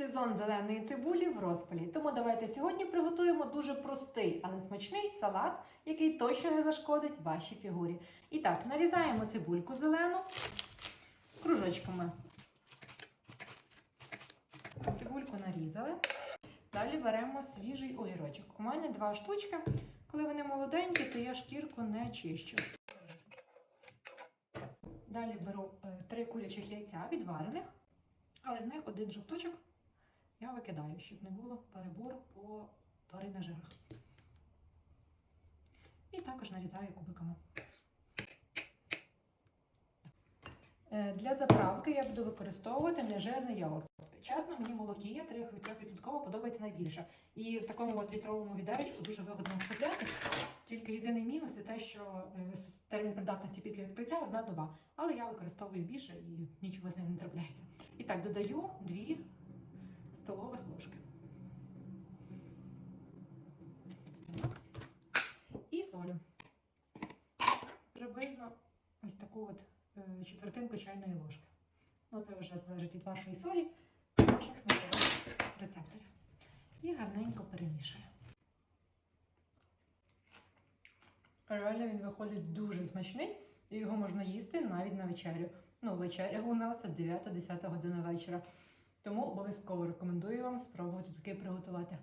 Сезон зеленої цибулі в розпалі. Тому давайте сьогодні приготуємо дуже простий, але смачний салат, який точно не зашкодить вашій фігурі. І так, нарізаємо цибульку зелену кружочками. Цибульку нарізали. Далі беремо свіжий огірочок. У мене два штучки. Коли вони молоденькі, то я шкірку не чищу. Далі беру е, три курячих яйця відварених, але з них один жовточок я викидаю, щоб не було перебору по тваринних жирах. І також нарізаю кубиками. Е, Для заправки я буду використовувати нежирний йогурт. Чесно, мені молокія 3% подобається найбільше. І в такому от літровому відеречку дуже вигодно купляти. Тільки єдиний мінус це те, що е, термін придатності після відкриття одна доба. Але я використовую більше і нічого з ним не трапляється. І так, додаю 2 столових ложки. Так. І солю. Приблизно ось таку от е, четвертинку чайної ложки. Ну, це вже залежить від вашої солі і ваших смакових рецепторів. І гарненько перемішую. Реально він виходить дуже смачний, і його можна їсти навіть на вечерю. Ну, вечеря у нас 9-10 година вечора. Тому обов'язково рекомендую вам спробувати таке приготувати.